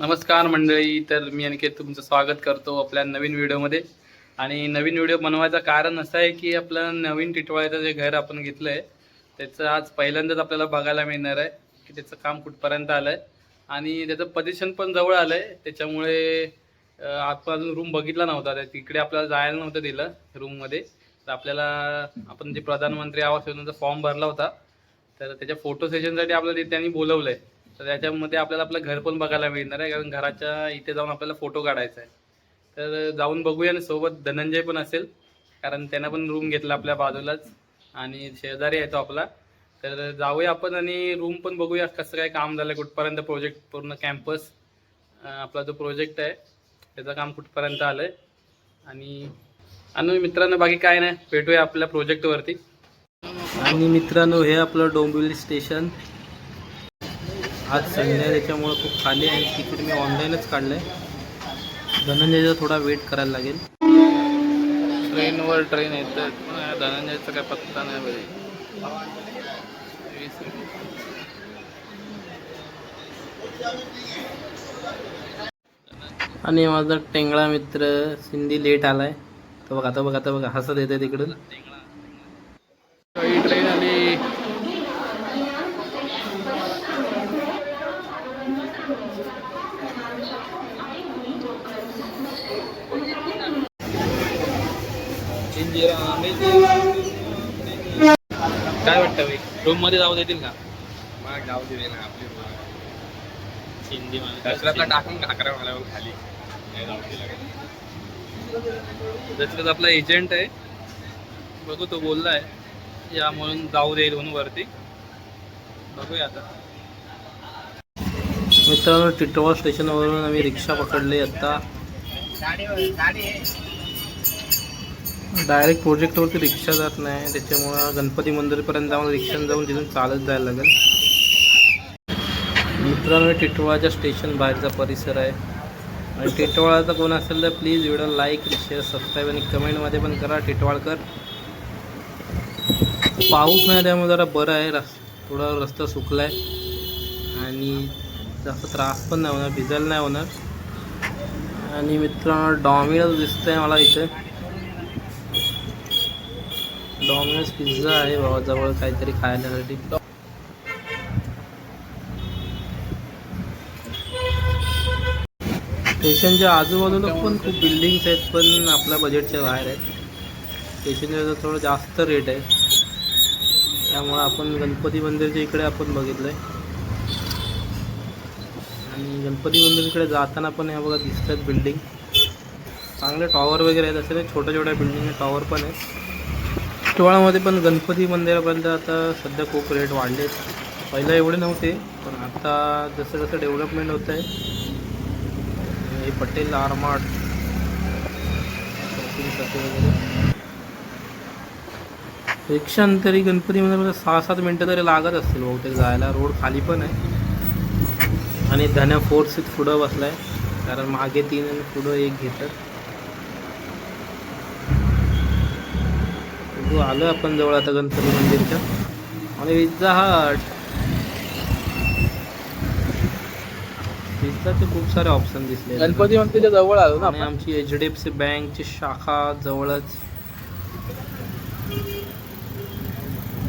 नमस्कार मंडळी तर मी अनिकेत तुमचं स्वागत करतो आपल्या नवीन व्हिडिओमध्ये. आणि नवीन व्हिडिओ बनवायचं कारण असं आहे की आपलं नवीन टिटवाळ्याचं जे घर आपण घेतलं आहे त्याचं आज पहिल्यांदाच आपल्याला बघायला मिळणार आहे की त्याचं काम कुठपर्यंत आलं आहे आणि त्याचं पोझिशन पण जवळ आलं आहे त्याच्यामुळे आपण अजून रूम बघितला नव्हता त्या तिकडे आपल्याला जायला नव्हतं दिलं रूममध्ये तर आपल्याला आपण जे प्रधानमंत्री आवास योजनेचा फॉर्म भरला होता तर त्याच्या फोटो सेशनसाठी आपल्याला ते त्यांनी बोलवलं आहे तर त्याच्यामध्ये आपल्याला आपलं घर पण बघायला मिळणार आहे. कारण घराच्या इथे जाऊन आपल्याला फोटो काढायचा आहे. तर जाऊन बघूया आणि सोबत धनंजय पण असेल. कारण त्यानं पण रूम घेतला आपल्या बाजूलाच. आणि शेजारी आहे तो आपला. तर जाऊया आपण आणि रूम पण बघूया कसं काय काम झालं कुठपर्यंत प्रोजेक्ट पूर्ण कॅम्पस आपला जो प्रोजेक्ट आहे त्याचं काम कुठपर्यंत आलं आहे आणि आणि मित्रांनो बाकी काय नाही. भेटूया आपल्या प्रोजेक्टवरती आणि मित्रांनो हे आपलं डोंबिवली स्टेशन आज आहे त्याच्यामुळं खूप खाली आहे. तिकीट मी ऑनलाईनच काढलं आहे धनंजयचा थोडा वेट करायला लागेल. ट्रेनवर ट्रेन येतं. धनंजयचा काय पत्ता नाही बरे आणि माझा टेंगळा मित्र सिंधी लेट आलाय. तर बघा आता बघा आता बघा. हसत येते तिकडून ट्रेन आली काय वाटतं भाई? रूममध्ये जाऊ देतील का? मग जाऊ दे ना आपली हिंदी दसऱ्यातला टाकून अकरा मला खाली? त्याच्यात आपला एजंट आहे. बघू तो बोललाय. या म्हणून जाऊ दे म्हणून वरती. बघूया आता. मित्रांनो टिटोळा स्टेशनवरून आम्ही रिक्षा पकडली आता. डायरेक्ट प्रोजेक्टवरती रिक्षा जात नाही. त्याच्यामुळं गणपती मंदिरपर्यंत आम्हाला रिक्षाने जाऊन तिथून चालत जायला लागेल. मित्रांनो टिटवाळाच्या स्टेशन बाहेरचा परिसर आहे. आणि टिटवाळाचा कोण असेल तर please video like share subscribe आणि कमेंटमध्ये पण करा टिटवाळकर. पाऊस नाही त्यामुळे जरा बरं आहे. रस थोडा रस्ता सुकला आहे आणि जास्त त्रास पण नाही होणार भिजायला नाही होणार. आणि मित्रांनो डॉमिनोज आहे मला इथे. डॉमिनोज पिझ्झा आहे बाबा जवळ काहीतरी खायण्यासाठी स्टेशनच्या आजूबाजूला पण खूप बिल्डिंग्स आहेत पण आपल्या बजेटच्या बाहेर आहेत. स्टेशनच्या थोडं जास्त रेट आहे. त्यामुळे आपण गणपती मंदिरच्या इकडे आपण बघितलं आहे आणि गणपती मंदिरकडे जाताना पण ह्या बघा दिसतात बिल्डिंग चांगले टॉवर वगैरे आहेत असे नाही छोट्या छोट्या बिल्डिंग टॉवर पण आहेत टोळामध्ये पण गणपती मंदिरापर्यंत आता सध्या खूप रेट वाढले आहेत पहिलं एवढे नव्हते पण आता जसं जसं डेव्हलपमेंट होत आहे हे पटेल आरमाट वगैरे. रिक्षा तरी गणपती मंदिरामध्ये सहा सात मिनटं तरी लागत असतील बहुतेक जायला. रोड खाली पण आहे. आणि धन्या फोर सीट पुढं आहे कारण मागे तीन आणि पुढं एक घेतात. बघू, आलो आपण जवळ आता गणपती मंदिरच्या. आणि पिझ्झा हट पिझ्झाचे खूप सारे ऑप्शन दिसले. गणपती मंदिरच्या जवळ आलो ना आणि आमची एच डी एफ सी बँकची शाखा जवळच.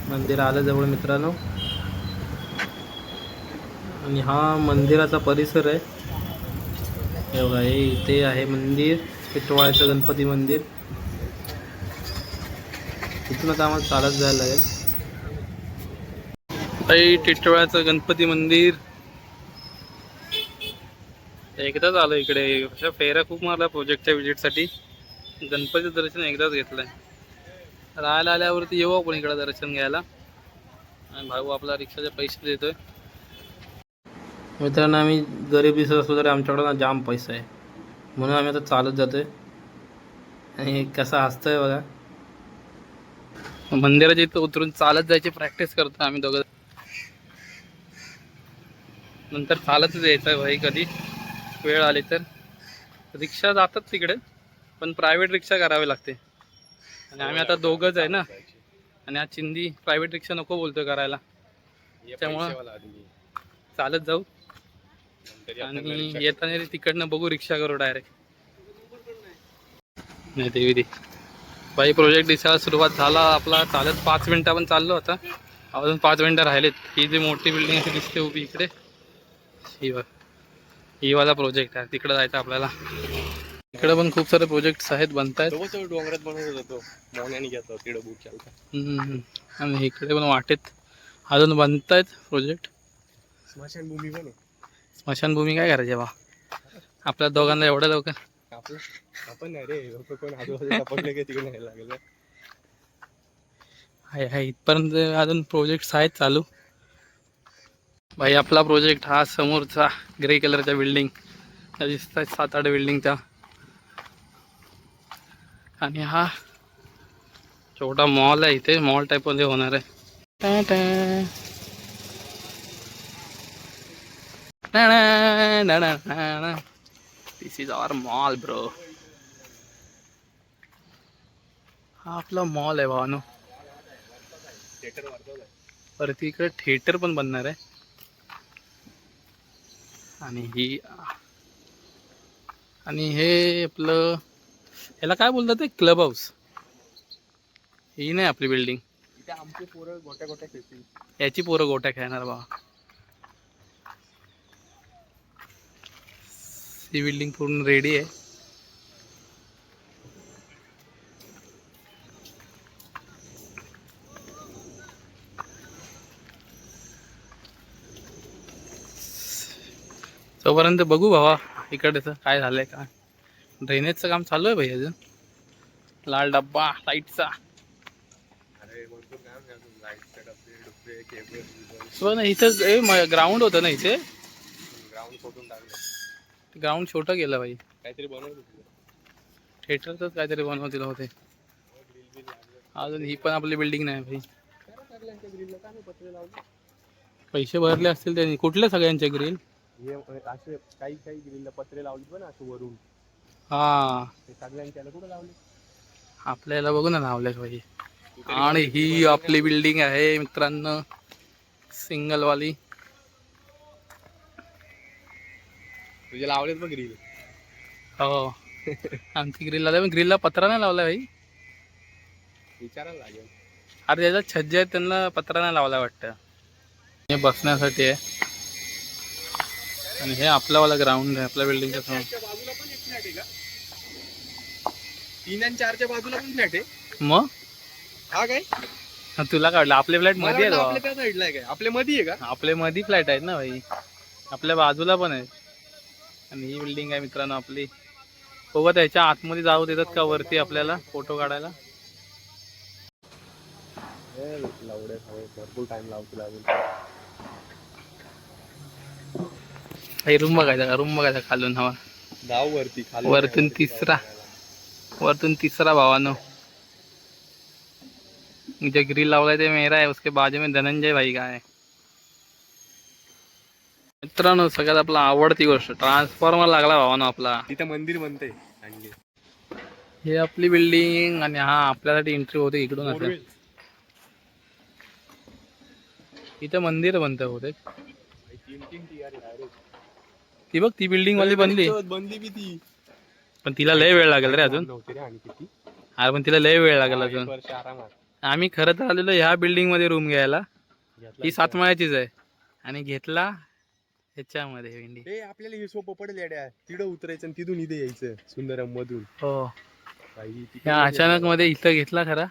मंदिर आलं जवळ मित्रांनो. आणि हा मंदिराचा परिसर आहे. हे बघा हे इथे आहे मंदिर टिटवाळ्याचं गणपती मंदिर. तिथून आम्हाला चालत जायला लागेल. काही टिटवाळ्याचं गणपती मंदिर. एकदाच आलो इकडे. अशा फेऱ्या खूप मारल्या प्रोजेक्टच्या विजिटसाठी गणपती दर्शन एकदाच घेतलंय. राहायला आल्यावरती येऊ आपण इकडे दर्शन घ्यायला. आणि भाऊ आपला रिक्षाचे पैसे देतोय. मित्रांनो आम्ही गरीब दिसत असलो तरी आमच्याकडं ना जाम पैसा आहे. म्हणून आम्ही आता चालत जातोय. आणि कसा हसतोय बघा. मंदिराच्या इथं उतरून चालत जायची प्रॅक्टिस करतो आम्ही दोघं. नंतर चालतच यायचं भाई कधी? वेळ आली तर. रिक्षा जातात तिकडे पण प्रायव्हेट रिक्षा करावी लागते. आणि आम्ही आता दोघंच आहे ना. आणि हा चिंदी प्रायव्हेट रिक्षा नको बोलतोय करायला. त्यामुळं चालत जाऊ. आणि येताना तिकडनं बघू रिक्षा करू डायरेक्ट नाही ते विधी बाई प्रोजेक्ट दिसायला सुरुवात झाला. आपला चालत पाच मिनिटं पण चाललो होता अजून पाच मिनिटं राहिलेत. ही जी मोठी बिल्डिंग अशी दिसते उभी इकडे. ही बघ. ही वाला प्रोजेक्ट आहे. तिकडे जायचं आपल्याला. इकडे पण खूप सारे प्रोजेक्ट्स आहेत बनतायत. डोंगरात बनवत होतो. मोन्याने घेतला तिकडे बुक चालता. हम्म. आणि इकडे पण वाटेत. अजून बनतायत प्रोजेक्ट स्मशानभूमी पण स्मशानभूमी काय करायची बा? आपल्या दोघांना एवढ्या लवकर आपलं आपण नाही रे लोक कोण आजूबाजू कापडले की तिकडे नाही लागेल आहे आहे इथपर्यंत अजून प्रोजेक्ट्स आहेत चालू. भाई आपला प्रोजेक्ट हा समोरचा ग्रे कलरच्या बिल्डिंग त्या दिसत आहेत सात आठ बिल्डिंग त्या. आणि हा छोटा मॉल आहे इथे मॉल टाईपमध्ये होणार आहे. This is our mall bro हा आपला मॉल आहे भावानो. परत इकडे थिएटर पण बनणार आहे. आणि ही आणि हे आपलं याला काय बोलतात ते? क्लब हाऊस ही नाही आपली बिल्डिंग आमचे पोरं गोट्या गोट्या खेळतील. याची पोरं गोट्या खेळणार बा सी बिल्डिंग पूर्ण रेडी आहे. तोपर्यंत बघू भावा इकडचं काय झालंय का? ड्रेनेजचं काम चालू आहे भाई अजून. लाल डब्बा लाईटचा अरे इथं ग्राउंड होतं ना इथे? ग्राउंड फोटून टाकलं. ग्राउंड छोटं गेलं भाई काहीतरी बनवलं तुझं थिएटरचंच काहीतरी बनवतील होते अजून ही पण आपली बिल्डिंग नाही भाई. सगळ्यांच्या पैसे भरले असतील त्यांनी. कुठले सगळ्यांचे ग्रिल हे असे काही काही ग्रिलला पत्रे लावली पण असं वरून. हा. ते सगळ्यांच्याला कुठं लावले? आपल्याला बघू ना लावले भाई. आणि ही आपली बिल्डिंग आहे मित्रांनो. सिंगल तुझे लावलेत बघ ग्रिल हो. आमची ग्रिल लावली पण ग्रिलला पत्रा नाही लावला भाई. विचारायला लागेल. अरे ज्याचा छज्ज आहे त्यांना पत्रा नाही लावला वाटतं. हे बसण्यासाठी आहे. आणि हे आपलावाला ग्राउंड आहे आपल्या बिल्डिंगच्या समोर. बाजूला पण एक फ्लॅट आहे का? तीन आणि चारच्या बाजूला पण फ्लॅट आहे. मग? हा काय? हा, तुला काढलं आपले फ्लॅटमध्ये आहेत आपल्या भावा. त्या साईडला आहे काय? आपल्या मध्ये आहे का? आपले मध्ये फ्लॅट आहेत ना भाई. आपल्या बाजूला पण आहे आणि ही बिल्डिंग आहे मित्रांनो आपली. बघा त्याच्या आतमध्ये जाऊ देतात का वरती आपल्याला फोटो काढायला? भरपूर टाइम लावतो लागेल काही रूम बघायचा रूम बघायचा खालून हवा. जाऊ वरती वरतून तिसरा. वरतून तिसरा भावानो. जो ग्रिल लावलाय ते मेरा है उसके बाजू में धनंजय भाई का है मित्रांनो सगळ्यात आपला आवडती गोष्ट ट्रान्सफॉर्मर लागला भावानो आपला. तिथं मंदिर बनते हे आपली बिल्डिंग आणि हा आपल्यासाठी एंट्री होते इकडून असं इथं मंदिर बनतं होते. ती बघ ती बिल्डिंग वाली बनली. बनली बी ती. पण तिला लय वेळ लागेल रे अजून. अरे पण तिला लय वेळ लागेल अजून. आम्ही खरं तर आलेलो ह्या बिल्डिंगमध्ये रूम घ्यायला. ही सातमाळ्याचीच आहे. आणि घेतला ह्याच्यामध्ये भेंडी. ए आपल्याला हे सोपं पडेल येड्या. तिथं उतरायचं आणि तिथून इथे यायचं सुंदरम मधून हो ह्या अचानक मध्ये इथं घेतला खरा.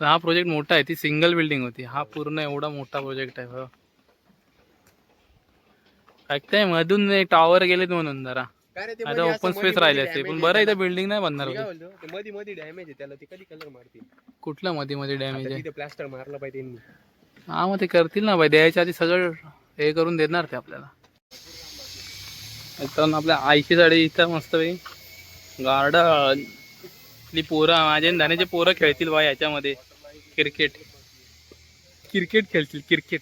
पण हा प्रोजेक्ट मोठा आहे ती सिंगल बिल्डिंग होती. हा पूर्ण एवढा मोठा प्रोजेक्ट आहे हो. काय मधून टॉवर गेलेत म्हणून जरा. ते आता ओपन स्पेस राहिले असते पण बरं इथं. बिल्डिंग नाही बनणार होती. ते मध्ये मध्ये डॅमेज आहे त्याला ते कधी कलर मारतील? कुठलं मध्ये मध्ये डॅमेज आहे? तिथे प्लास्टर मारलं पाहिजे त्यांनी. हा मग ते करतील ना बाई. द्यायच्या आधी सगळं हे करून देणार ते आपल्याला. मित्रांनो आपल्या आईची साडी इथं मस्त गार्डन आपली पोरं माझे धान्याचे पोरं खेळतील बा याच्यामध्ये. क्रिकेट. क्रिकेट खेळतील क्रिकेट.